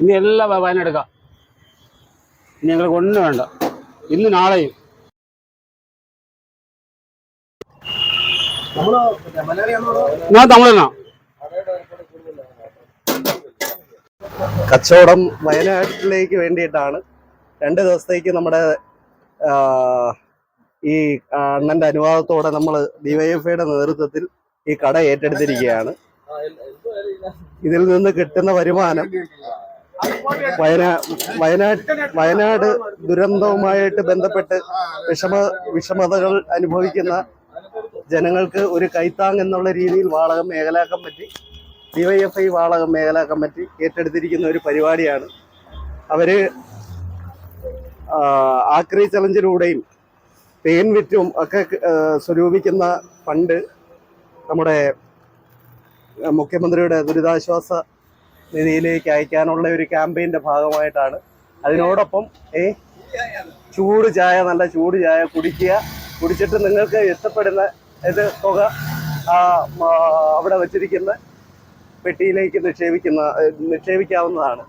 ഇനി എല്ലാം വയനാടുക്കാം ഇനി ഞങ്ങൾക്ക് ഒന്നും വേണ്ട. ഇന്ന് നാളെയും. ഞാൻ തമിഴനാ കച്ചവടം വയനാട്ടിലേക്ക് വേണ്ടിയിട്ടാണ്. രണ്ട് ദിവസത്തേക്ക് നമ്മുടെ ഈ അണ്ണന്റെ അനുവാദത്തോടെ നമ്മൾ ഡിവൈഎഫ്ഐയുടെ നേതൃത്വത്തിൽ ഈ കട ഏറ്റെടുത്തിരിക്കുകയാണ്. ഇതിൽ നിന്ന് കിട്ടുന്ന വരുമാനം വയനാ വയനാട് വയനാട് ദുരന്തവുമായിട്ട് ബന്ധപ്പെട്ട് വിഷമ വിഷമതകൾ അനുഭവിക്കുന്ന ജനങ്ങൾക്ക് ഒരു കൈത്താങ് എന്നുള്ള രീതിയിൽ വാളകം മേഖലാ കമ്മിറ്റി ഡിവൈഎഫ്ഐ വാളകം മേഖലാ കമ്മിറ്റി ഏറ്റെടുത്തിരിക്കുന്ന ഒരു പരിപാടിയാണ്. അവർ ആക്രി ചലഞ്ചിലൂടെയും തേൻ വിറ്റും ഒക്കെ സ്വരൂപിക്കുന്ന ഫണ്ട് നമ്മുടെ മുഖ്യമന്ത്രിയുടെ ദുരിതാശ്വാസ നിധിയിലേക്ക് അയക്കാനുള്ള ഒരു ക്യാമ്പയിന്റെ ഭാഗമായിട്ടാണ്. അതിനോടൊപ്പം ഏ ചൂട് ചായ നല്ല ചൂട് ചായ കുടിക്കുക. കുടിച്ചിട്ട് നിങ്ങൾക്ക് ഇഷ്ടപ്പെടുന്ന ഇത് തുക അവിടെ വച്ചിരിക്കുന്ന പെട്ടിയിലേക്ക് നിക്ഷേപിക്കുന്ന നിക്ഷേപിക്കാവുന്നതാണ്.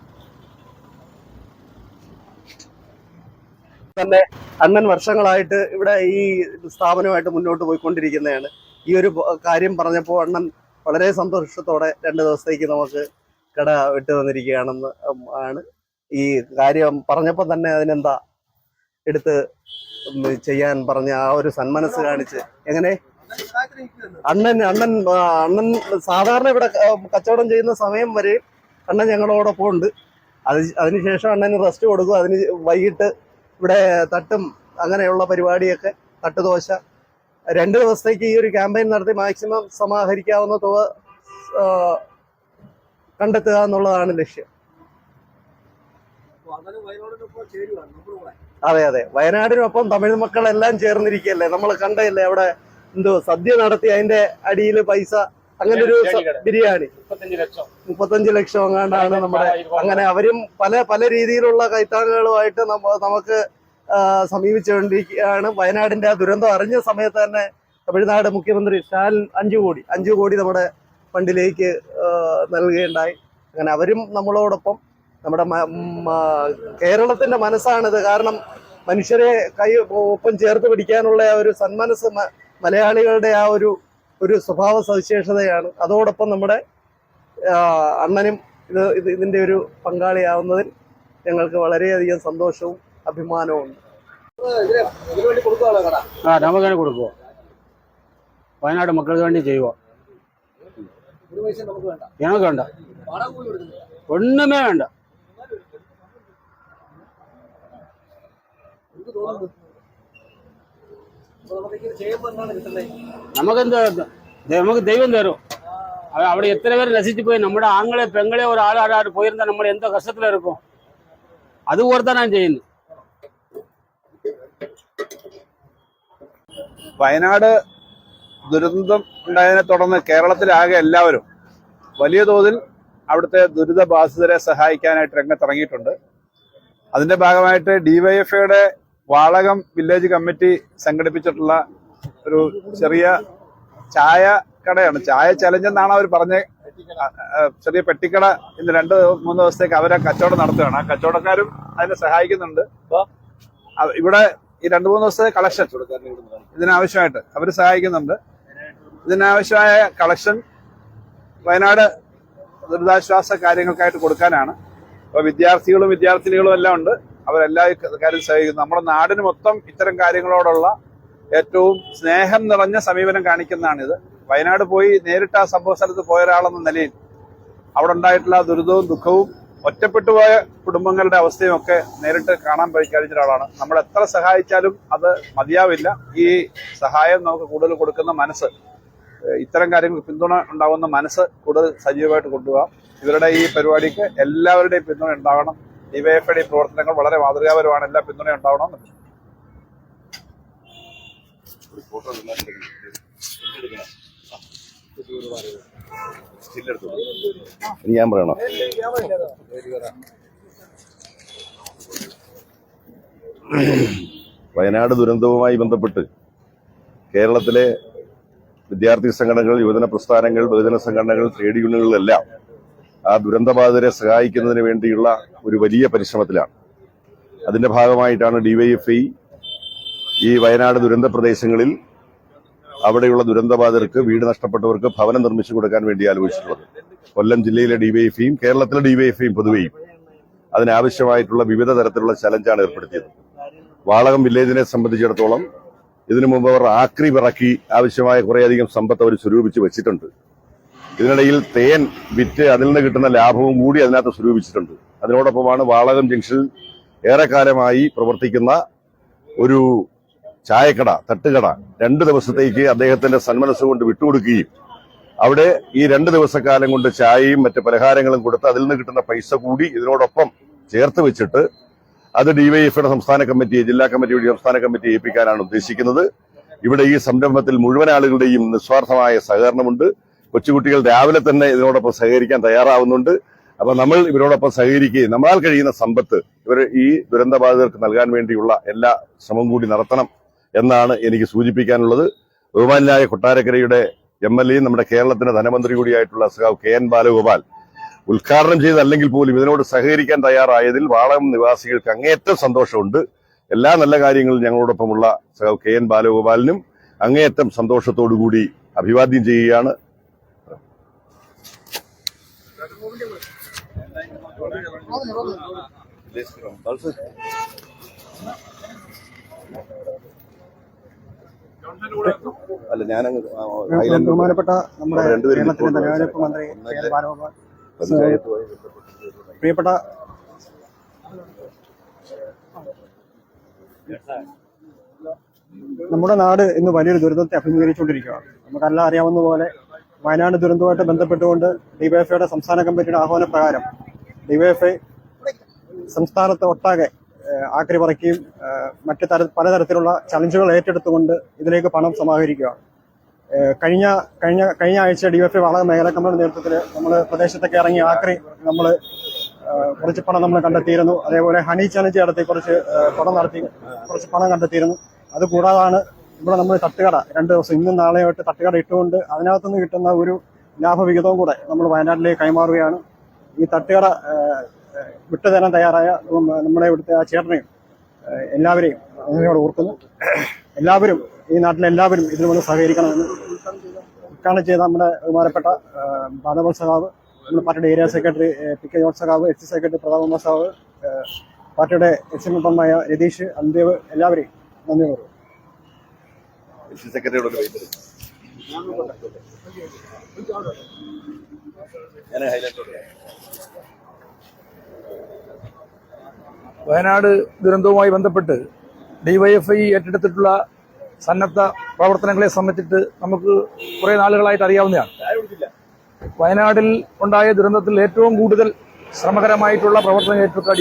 തന്നെ അണ്ണൻ വർഷങ്ങളായിട്ട് ഇവിടെ ഈ സ്ഥാപനമായിട്ട് മുന്നോട്ട് പോയിക്കൊണ്ടിരിക്കുന്നതാണ്. ഈ ഒരു കാര്യം പറഞ്ഞപ്പോൾ അണ്ണൻ വളരെ സന്തോഷത്തോടെ രണ്ട് ദിവസത്തേക്ക് നമുക്ക് കട വിട്ടു തന്നിരിക്കുകയാണെന്ന് ആണ്. ഈ കാര്യം പറഞ്ഞപ്പോൾ തന്നെ അതിനെന്താ എടുത്ത് ചെയ്യാൻ പറഞ്ഞ ആ ഒരു സന്മനസ് കാണിച്ച്. എങ്ങനെ? അണ്ണൻ അണ്ണൻ അണ്ണൻ സാധാരണ ഇവിടെ കച്ചവടം ചെയ്യുന്ന സമയം വരെ അണ്ണൻ ഞങ്ങളോടൊപ്പം ഉണ്ട് അത് അതിനുശേഷം അണ്ണന് റെസ്റ്റ് കൊടുക്കും. അതിന് വൈകിട്ട് ഇവിടെ തട്ടും അങ്ങനെയുള്ള പരിപാടിയൊക്കെ തട്ടുദോശ രണ്ട് ദിവസത്തേക്ക് ഈ ഒരു ക്യാമ്പയിൻ നടത്തി മാക്സിമം സമാഹരിക്കാവുന്ന തുക കണ്ടെത്തുക എന്നുള്ളതാണ് ലക്ഷ്യം. അതെ അതെ. വയനാടിനൊപ്പം തമിഴ് മക്കളെല്ലാം ചേർന്നിരിക്കുകയല്ലേ? നമ്മൾ കണ്ടതല്ലേ അവിടെ എന്തോ സദ്യ നടത്തി അതിന്റെ അടിയിൽ പൈസ അങ്ങനെ ഒരു ബിരിയാണി മുപ്പത്തഞ്ച് ലക്ഷം. മുപ്പത്തഞ്ച് ലക്ഷം എങ്ങാണ്ടാണ് നമ്മുടെ അങ്ങനെ അവരും പല പല രീതിയിലുള്ള കൈത്താങ്ങുകളുമായിട്ട് നമ്മ- നമുക്ക് സമീപിച്ചുകൊണ്ടിരിക്കുകയാണ്. വയനാടിന്റെ ആ ദുരന്തം അറിഞ്ഞ സമയത്ത് തന്നെ തമിഴ്നാട് മുഖ്യമന്ത്രി സ്റ്റാലിൻ അഞ്ചു കോടി അഞ്ചു കോടി നമ്മുടെ ഫണ്ടിലേക്ക് നൽകുകയുണ്ടായി. അങ്ങനെ അവരും നമ്മളോടൊപ്പം. നമ്മുടെ കേരളത്തിന്റെ മനസ്സാണിത്. കാരണം മനുഷ്യരെ കൈ ഒപ്പം ചേർത്ത് പിടിക്കാനുള്ള ആ ഒരു സന്മനസ് മലയാളികളുടെ ആ ഒരു ഒരു സ്വഭാവ സവിശേഷതയാണ്. അതോടൊപ്പം നമ്മുടെ അണ്ണനും ഇത് ഇത് ഇതിന്റെ ഒരു പങ്കാളിയാവുന്നതിൽ ഞങ്ങൾക്ക് വളരെയധികം സന്തോഷവും അഭിമാനവും ഉണ്ട് ആ നമുക്ക് കൊടുക്കുവോ. വയനാട് മക്കൾക്ക് വേണ്ടി ചെയ്യുക ഞങ്ങൾക്ക് വേണ്ട ഒന്നുമേ വേണ്ട നമുക്കെന്താ ദേ- നമുക്ക് ദൈവം തരും അവ- അവിടെ എത്ര പേര് നശിച്ചു പോയി നമ്മുടെ ആങ്ങളെ പെങ്ങളെ ഒരു ആളാരാട് പോയിരുന്ന നമ്മൾ എന്തോ കഷ്ടത്തിലിരിക്കും അത് ഓർത്താ ഞാൻ ചെയ്യുന്നു വയനാട് ദുരന്തം ഉണ്ടായതിനെ തുടർന്ന് കേരളത്തിലാകെ എല്ലാവരും വലിയ തോതിൽ അവിടുത്തെ ദുരിതബാധിതരെ സഹായിക്കാനായിട്ട് രംഗത്തിറങ്ങിയിട്ടുണ്ട്. അതിന്റെ ഭാഗമായിട്ട് ഡിവൈഎഫ്ഐയുടെ വാളകം വില്ലേജ് കമ്മിറ്റി സംഘടിപ്പിച്ചിട്ടുള്ള ഒരു ചെറിയ ചായ കടയാണ്. ചായ ചലഞ്ച് എന്നാണ് അവർ പറഞ്ഞ ചെറിയ പെട്ടിക്കട ഇന്ന് രണ്ട് മൂന്ന് ദിവസത്തേക്ക് അവരെ കച്ചവടം നടത്തുകയാണ്. ആ കച്ചവടക്കാരും അതിനെ സഹായിക്കുന്നുണ്ട്. ഇവിടെ ഈ രണ്ട് മൂന്ന് ദിവസത്തെ കളക്ഷൻ ഇതിനാവശ്യമായിട്ട് അവർ സഹായിക്കുന്നുണ്ട്. ഇതിനാവശ്യമായ കളക്ഷൻ വയനാട് ദുരിതാശ്വാസ കാര്യങ്ങൾക്കായിട്ട് കൊടുക്കാനാണ്. അപ്പോൾ വിദ്യാർത്ഥികളും വിദ്യാർത്ഥിനികളും എല്ലാം ഉണ്ട്. അവരെല്ലാ കാര്യം സഹായിക്കുന്നു നമ്മുടെ നാടിന് മൊത്തം ഇത്തരം കാര്യങ്ങളോടുള്ള ഏറ്റവും സ്നേഹം നിറഞ്ഞ സമീപനം കാണിക്കുന്നതാണിത്. വയനാട് പോയി നേരിട്ട് ആ സംഭവ സ്ഥലത്ത് പോയ ഒരാളെന്ന നിലയിൽ അവിടെ ഉണ്ടായിട്ടുള്ള ദുരിതവും ദുഃഖവും ഒറ്റപ്പെട്ടു പോയ കുടുംബങ്ങളുടെ അവസ്ഥയും ഒക്കെ നേരിട്ട് കാണാൻ കഴിഞ്ഞ ഒരാളാണ്. നമ്മൾ എത്ര സഹായിച്ചാലും അത് മതിയാവില്ല. ഈ സഹായം നമുക്ക് കൂടുതൽ കൊടുക്കുന്ന മനസ്സ് ഇത്തരം കാര്യങ്ങൾ പിന്തുണ ഉണ്ടാവുന്ന മനസ്സ് കൂടുതൽ സജീവമായിട്ട് കൊണ്ടുപോകാം. ഇവരുടെ ഈ പരിപാടിക്ക് എല്ലാവരുടെയും പിന്തുണ ഉണ്ടാവണം. ഡിവൈഎഫ്ഐയുടെ പ്രവർത്തനങ്ങൾ വളരെ മാതൃകാപരമാണ്. എല്ലാ പിന്തുണ ഉണ്ടാവണം ഞാൻ പറയണോ? വയനാട് ദുരന്തവുമായി ബന്ധപ്പെട്ട് കേരളത്തിലെ വിദ്യാർത്ഥി സംഘടനകൾ യുവജന പ്രസ്ഥാനങ്ങൾ ബഹുജന സംഘടനകൾ ട്രേഡ് യൂണിയനുകളെല്ലാം ആ ദുരന്തബാധിതരെ സഹായിക്കുന്നതിന് വേണ്ടിയുള്ള ഒരു വലിയ പരിശ്രമത്തിലാണ്. അതിന്റെ ഭാഗമായിട്ടാണ് ഡിവൈഎഫ്ഐ ഈ വയനാട് ദുരന്ത പ്രദേശങ്ങളിൽ അവിടെയുള്ള ദുരന്തബാധിതർക്ക് വീട് നഷ്ടപ്പെട്ടവർക്ക് ഭവനം നിർമ്മിച്ചു കൊടുക്കാൻ വേണ്ടി ആലോചിച്ചിട്ടുള്ളത്. കൊല്ലം ജില്ലയിലെ ഡിവൈഎഫ്ഐയും കേരളത്തിലെ ഡിവൈഎഫ്ഐയും പൊതുവെയും അതിനാവശ്യമായിട്ടുള്ള വിവിധ തരത്തിലുള്ള ചലഞ്ചാണ് ഏർപ്പെടുത്തിയത്. വാളകം വില്ലേജിനെ സംബന്ധിച്ചിടത്തോളം ഇതിനു മുമ്പ് അവർ ആക്രി പിറക്കി ആവശ്യമായ കുറേയധികം സമ്പത്ത് അവർ സ്വരൂപിച്ച് വെച്ചിട്ടുണ്ട്. ഇതിനിടയിൽ തേൻ വിറ്റ് അതിൽ നിന്ന് കിട്ടുന്ന ലാഭവും കൂടി അതിനകത്ത് സ്വരൂപിച്ചിട്ടുണ്ട്. അതിനോടൊപ്പമാണ് വാളകം ജംഗ്ഷനിൽ ഏറെക്കാലമായി പ്രവർത്തിക്കുന്ന ഒരു ചായക്കട തട്ടുകട രണ്ട് ദിവസത്തേക്ക് അദ്ദേഹത്തിന്റെ സന്മനസ് കൊണ്ട് വിട്ടുകൊടുക്കുകയും അവിടെ ഈ രണ്ട് ദിവസക്കാലം കൊണ്ട് ചായയും മറ്റ് പലഹാരങ്ങളും കൊടുത്ത് അതിൽ നിന്ന് കിട്ടുന്ന പൈസ കൂടി ഇതിനോടൊപ്പം ചേർത്ത് വെച്ചിട്ട് അത് ഡിവൈഎഫ്ഐയുടെ സംസ്ഥാന കമ്മിറ്റി ജില്ലാ കമ്മിറ്റിയുടെ സംസ്ഥാന കമ്മിറ്റി ഏൽപ്പിക്കാനാണ് ഉദ്ദേശിക്കുന്നത്. ഇവിടെ ഈ സംരംഭത്തിൽ മുഴുവൻ ആളുകളുടെയും നിസ്വാർത്ഥമായ സഹകരണമുണ്ട്. കൊച്ചുകുട്ടികൾ രാവിലെ തന്നെ ഇതിനോടൊപ്പം സഹകരിക്കാൻ തയ്യാറാവുന്നുണ്ട്. അപ്പൊ നമ്മൾ ഇവരോടൊപ്പം സഹകരിക്കുകയും നമ്മളാൽ കഴിയുന്ന സമ്പത്ത് ഇവർ ഈ ദുരന്തബാധിതർക്ക് നൽകാൻ വേണ്ടിയുള്ള എല്ലാ ശ്രമം കൂടി നടത്തണം എന്നാണ് എനിക്ക് സൂചിപ്പിക്കാനുള്ളത്. ബഹുമാനായ കൊട്ടാരക്കരയുടെ എം എൽ എയും നമ്മുടെ കേരളത്തിന്റെ ധനമന്ത്രി കൂടിയായിട്ടുള്ള സഖാവ് കെ എൻ ബാലഗോപാൽ ഉദ്ഘാടനം ചെയ്തല്ലെങ്കിൽ പോലും ഇതിനോട് സഹകരിക്കാൻ തയ്യാറായതിൽ വാളകം നിവാസികൾക്ക് അങ്ങേയറ്റം സന്തോഷമുണ്ട്. എല്ലാ നല്ല കാര്യങ്ങളും ഞങ്ങളോടൊപ്പമുള്ള കെ എൻ ബാലഗോപാലിനും അങ്ങേയറ്റം സന്തോഷത്തോടുകൂടി അഭിവാദ്യം ചെയ്യുകയാണ്. അല്ല ഞാനങ്ങ് ബഹുമാനപ്പെട്ട നമ്മുടെ കേരളത്തിലെ കേരളത്തിന്റെ തെരഞ്ഞെടുപ്പ് മന്ത്രി കെ എൻ ബാലഗോപാൽ പ്രിയപ്പെട്ട നമ്മുടെ നാട് ഇന്ന് വലിയൊരു ദുരന്തത്തെ അഭിമുഖീകരിച്ചുകൊണ്ടിരിക്കുകയാണ്. നമുക്കെല്ലാം അറിയാവുന്ന പോലെ വയനാട് ദുരന്തവുമായിട്ട് ബന്ധപ്പെട്ടുകൊണ്ട് ഡിവൈഎഫ്ഐയുടെ സംസ്ഥാന കമ്മിറ്റിയുടെ ആഹ്വാന പ്രകാരം ഡിവൈഎഫ്ഐ സംസ്ഥാനത്ത് ഒട്ടാകെ ആക്രി പറിക്കുകയും മറ്റ് തര പലതരത്തിലുള്ള ചലഞ്ചുകൾ ഏറ്റെടുത്തുകൊണ്ട് ഇതിലേക്ക് പണം സമാഹരിക്കുകയാണ്. കഴിഞ്ഞ കഴിഞ്ഞ കഴിഞ്ഞ ആഴ്ച ഡിവൈഎഫ്ഐ വളക മേഖലാ കമ്മിറ്റിയുടെ നേതൃത്വത്തിൽ നമ്മൾ പ്രദേശത്തൊക്കെ ഇറങ്ങി ആക്രി നമ്മൾ കുറച്ച് പണം നമ്മൾ കണ്ടെത്തിയിരുന്നു. അതേപോലെ ഹണി ചലഞ്ച് നടത്തി കുറച്ച് പണം നടത്തി കുറച്ച് പണം കണ്ടെത്തിയിരുന്നു. അത് കൂടാതാണ് ഇവിടെ നമ്മൾ തട്ടുകട രണ്ട് ദിവസം ഇന്നും നാളെയായിട്ട് തട്ടുകട ഇട്ടുകൊണ്ട് അതിനകത്തുനിന്ന് കിട്ടുന്ന ഒരു ലാഭവിഹിതവും കൂടെ നമ്മൾ വയനാട്ടിലേക്ക് കൈമാറുകയാണ്. ഈ തട്ടുകട വിട്ടുതരാൻ തയ്യാറായ നമ്മുടെ ഇവിടുത്തെ ആ ചേട്ടനെയും എല്ലാവരെയും അങ്ങനെയോട് ഓർക്കുന്നു. എല്ലാവരും ഈ നാട്ടിലെ എല്ലാവരും ഇതിനു വന്ന് സഹകരിക്കണമെന്ന് ഉദ്ഘാടനം ചെയ്ത നമ്മുടെ ബഹുമാനപ്പെട്ട ബാലബോൾ സഖാവ് നമ്മുടെ പാർട്ടിയുടെ area secretary P K George സഖാവ് എച്ച് സെക്രട്ടറി പ്രതാപമ്മ സഖാവ് പാർട്ടിയുടെ എം മെമ്പർമായ രതീഷ് അന്ദേവ് എല്ലാവരെയും നന്ദി പറയുന്നു. സെക്രട്ടറിയോട് വെയിറ്റ് ഞാൻ ഹൈലൈറ്റ് വയനാട് ദുരന്തവുമായി ബന്ധപ്പെട്ട് ഡിവൈഎഫ്ഐ ഏറ്റെടുത്തിട്ടുള്ള സന്നദ്ധ പ്രവർത്തനങ്ങളെ സംബന്ധിച്ചിട്ട് നമുക്ക് കുറെ നാളുകളായിട്ട് അറിയാവുന്നതാണ്. വയനാടിൽ ഉണ്ടായ ദുരന്തത്തിൽ ഏറ്റവും കൂടുതൽ ശ്രമകരമായിട്ടുള്ള പ്രവർത്തനം ഏറ്റെടുത്ത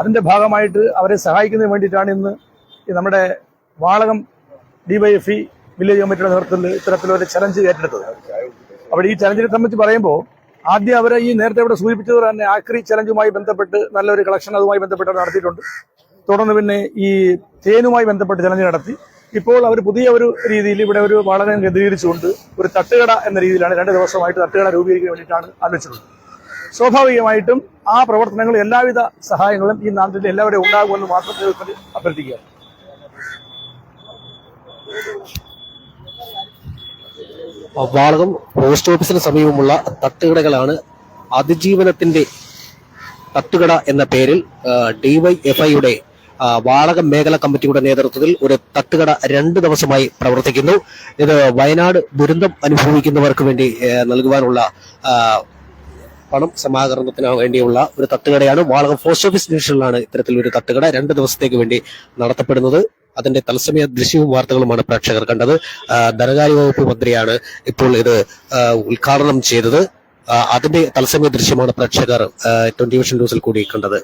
അതിന്റെ ഭാഗമായിട്ട് അവരെ സഹായിക്കുന്നതിന് വേണ്ടിയിട്ടാണ് ഇന്ന് നമ്മുടെ വാളകം ഡിവൈഎഫ്ഇ വില്ലേജ് കമ്മിറ്റിയുടെ നേതൃത്വത്തിൽ ഇത്തരത്തിലൊരു ചലഞ്ച് ഏറ്റെടുത്തത്. അപ്പോൾ ഈ ചലഞ്ചിനെ സംബന്ധിച്ച് പറയുമ്പോൾ ആദ്യം അവരെ ഈ നേരത്തെ ഇവിടെ സൂചിപ്പിച്ചത് തന്നെ ആക്രി ചലഞ്ചുമായി ബന്ധപ്പെട്ട് നല്ലൊരു കളക്ഷൻ അതുമായി ബന്ധപ്പെട്ട് നടത്തിയിട്ടുണ്ട്. തുടർന്ന് പിന്നെ ഈ തേനുമായി ബന്ധപ്പെട്ട് ചലഞ്ച് നടത്തി. ഇപ്പോൾ അവർ പുതിയ ഒരു രീതിയിൽ ഇവിടെ ഒരു വളരെ കേന്ദ്രീകരിച്ചുകൊണ്ട് ഒരു തട്ടുകട എന്ന രീതിയിലാണ് രണ്ട് ദിവസമായിട്ട് തട്ടുകട രൂപീകരിക്കാൻ വേണ്ടിയിട്ടാണ് ആലോചിച്ചിട്ടുള്ളത്. സ്വാഭാവികമായിട്ടും ആ പ്രവർത്തനങ്ങൾ എല്ലാവിധ സഹായങ്ങളും ഈ നാട്ടിൽ എല്ലാവരും ഉണ്ടാകുമെന്ന് മാത്രം അഭ്യർത്ഥിക്കുക. വാളകം പോസ്റ്റ് ഓഫീസിന് സമീപമുള്ള തട്ടുകടകളാണ് അതിജീവനത്തിന്റെ തട്ടുകട എന്ന പേരിൽ ഡിവൈഎഫ്ഐയുടെ വാളകം മേഖലാ കമ്മിറ്റിയുടെ നേതൃത്വത്തിൽ ഒരു തട്ടുകട രണ്ട് ദിവസമായി പ്രവർത്തിക്കുന്നു. ഇത് വയനാട് ദുരന്തം അനുഭവിക്കുന്നവർക്ക് വേണ്ടി നൽകുവാനുള്ള പണം സമാഹരണത്തിന് വേണ്ടിയുള്ള ഒരു തട്ടുകടയാണ്. വാളകം പോസ്റ്റ് ഓഫീസ് ജംഗ്ഷനിലാണ് ഇത്തരത്തിൽ ഒരു തട്ടുകട രണ്ട് ദിവസത്തേക്ക് വേണ്ടി നടത്തപ്പെടുന്നത്. അതിന്റെ തത്സമയ ദൃശ്യവും വാർത്തകളുമാണ് പ്രേക്ഷകർ കണ്ടത്. ധനകാര്യ വകുപ്പ് മന്ത്രിയാണ് ഇപ്പോൾ ഇത് ഉദ്ഘാടനം ചെയ്തത്. അതിന്റെ തത്സമയ ദൃശ്യമാണ് പ്രേക്ഷകർ ട്വന്റി വിഷൻ ന്യൂസിൽ കൂടി കണ്ടത്.